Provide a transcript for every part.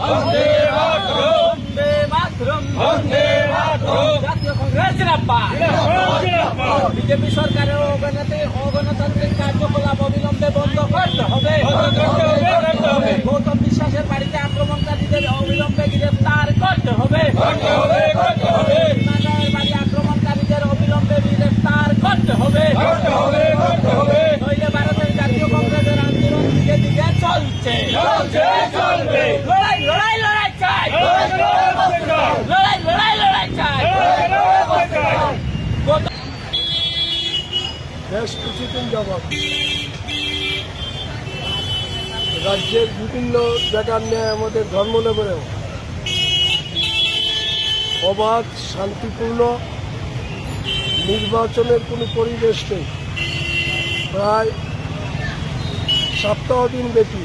বন্দে মাতরম। বন্দে মাতরম। বন্দে মাতরম। জাতীয় কংগ্রেস জিন্দাবাদ। বিজেপি সরকারের অগণতে অগণতান্ত্রিক কার্যকলাপ অবিলম্বে বন্ধ করতে হবে। গৌতম বিশ্বাসের বাড়িতে আক্রমণকারীদের অবিলম্বে গ্রেফতার করতে হবে। বিমানয়ের বাড়ি আক্রমণকারীদের অবিলম্বে গ্রেফতার করতে হবে। কিছুদিন যাবৎ রাজ্যের বিভিন্ন জায়গার ন্যায় আমাদের ধর্মনগরেও অবাধ, শান্তিপূর্ণ নির্বাচনের কোনো পরিবেশ নেই। প্রায় সপ্তাহ দিন ব্যাপী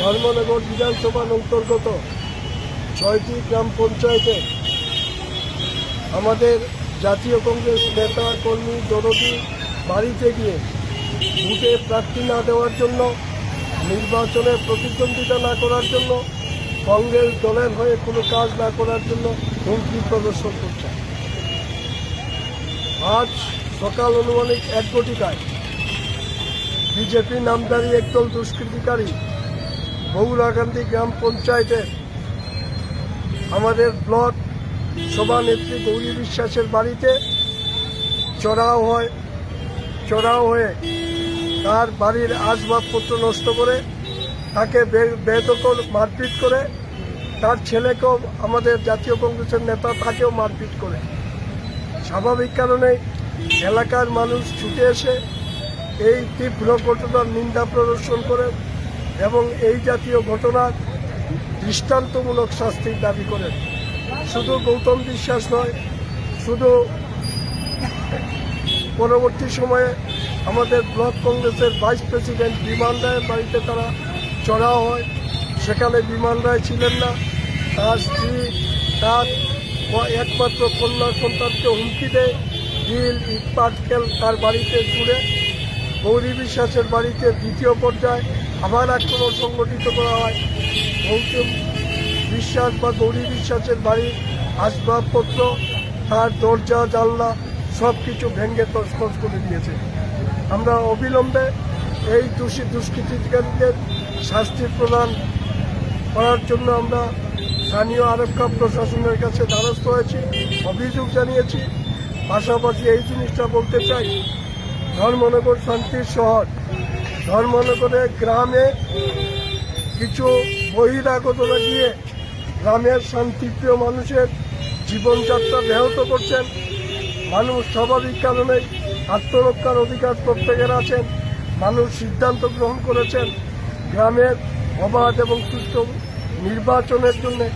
ধর্মনগর বিধানসভার অন্তর্গত ছয়টি গ্রাম পঞ্চায়েতে আমাদের জাতীয় কংগ্রেস নেতা, কর্মী দরদি বাড়িতে গিয়ে ভোটে প্রার্থী না দেওয়ার জন্য, নির্বাচনে প্রতিদ্বন্দ্বিতা না করার জন্য, কংগ্রেস দলের হয়ে কোনো কাজ না করার জন্য হুমকি প্রদর্শন করছে। আজ সকাল অনুমানিক এক কোটিকায় বিজেপি নামদারি একদল দুষ্কৃতিকারী বগুড়াকান্দি গ্রাম পঞ্চায়েতের আমাদের ব্লক সভানেত্রী গৌরী বিশ্বাসের বাড়িতে চড়াও হয়। চড়াও হয়ে তার বাড়ির আসবাবপত্র নষ্ট করে তাকে বে- বেদখল, মারপিট করে তার ছেলেকেও আমাদের জাতীয় কংগ্রেসের নেতা তাকেও মারপিট করে। স্বাভাবিক কারণে এলাকার মানুষ ছুটে এসে এই তীব্র ঘটনার নিন্দা প্রদর্শন করে এবং এই জাতীয় ঘটনার দৃষ্টান্তমূলক শাস্তির দাবি করেন শুধু গৌতম বিশ্বাস নয়, শুধু পরবর্তী সময়ে আমাদের ব্লক কংগ্রেসের ভাইস প্রেসিডেন্ট বিমান রায়ের বাড়িতে তারা চড়াও হয়। সেখানে বিমান রায় ছিলেন না। তার স্ত্রী, তার একমাত্র কন্যা সন্তানকে হুমকি দেয়। ঢিল ইট পাটকেল তার বাড়িতে জুড়ে গৌরী বিশ্বাসের বাড়িতে দ্বিতীয় পর্যায়ে আবার আক্রমণ সংগঠিত করা হয়। গৌতম বিশ্বাস বা গৌরী বিশ্বাসের বাড়ির আসবাবপত্র, তার দরজা, জানলা সব কিছু ভেঙে তছনছ করে দিয়েছে। আমরা অবিলম্বে এই দোষী দুষ্কৃতিকারীদের শাস্তি প্রদান করার জন্য আমরা স্থানীয় আরক্ষা প্রশাসনের কাছে দ্বারস্থ হয়েছি, অভিযোগ জানিয়েছি। পাশাপাশি এই জিনিসটা বলতে চাই, ধর্মনগর শান্তির শহর। ধর্মনগরে গ্রামে কিছু বহিরাগতরা গিয়ে গ্রামের শান্তিপ্রিয় মানুষের জীবনযাত্রা ব্যাহত করছেন। মানুষ স্বাভাবিক কারণে আত্মরক্ষার অধিকার প্রত্যেকের আছেন। মানুষ সিদ্ধান্ত গ্রহণ করেছেন। গ্রামের অবাধ এবং সুষ্ঠু নির্বাচনের জন্য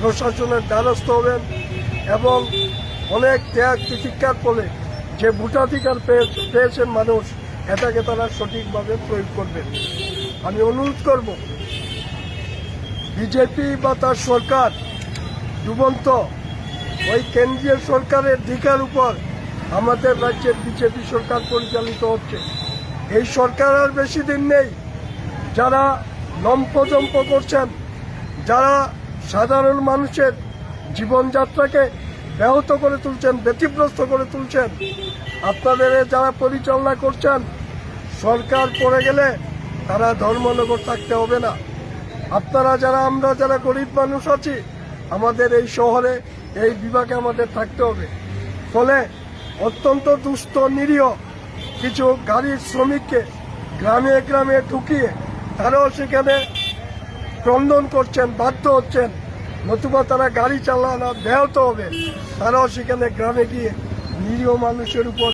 প্রশাসনের দ্বারস্থ হবেন এবং অনেক ত্যাগ তিতিক্ষার ফলে যে ভোটাধিকার পেয়ে- পেয়েছেন মানুষ, এটাকে তারা সঠিকভাবে প্রয়োগ করবেন। আমি অনুরোধ করব, বিজেপি বা তার সরকার ডুবন্ত ওই কেন্দ্রীয় সরকারের দিকার উপর আমাদের রাজ্যের বিজেপি সরকার পরিচালিত হচ্ছে। এই সরকার আর বেশি দিন নেই। যারা লম্পজম্প করছেন, যারা সাধারণ মানুষের জীবনযাত্রাকে ব্যাহত করে তুলছেন ব্যতিগ্রস্ত করে তুলছেন, আপনাদের যারা পরিচালনা করছেন, সরকার পড়ে গেলে তারা ধর্মনগর থাকতে হবে না। আপনারা যারা, আমরা যারা গরিব মানুষ আছি, আমাদের এই শহরে এই বিভাগে আমাদের থাকতে হবে। ফলে অত্যন্ত দুস্থ, নিরীহ কিছু গাড়ির শ্রমিককে গ্রামে গ্রামে ঢুকিয়ে তারাও সেখানে ক্রন্দন করছেন, বাধ্য হচ্ছেন। নতুবা তারা গাড়ি চালানো ব্যাহত হবে। তারাও সেখানে গ্রামে গিয়ে নিরীহ মানুষের উপর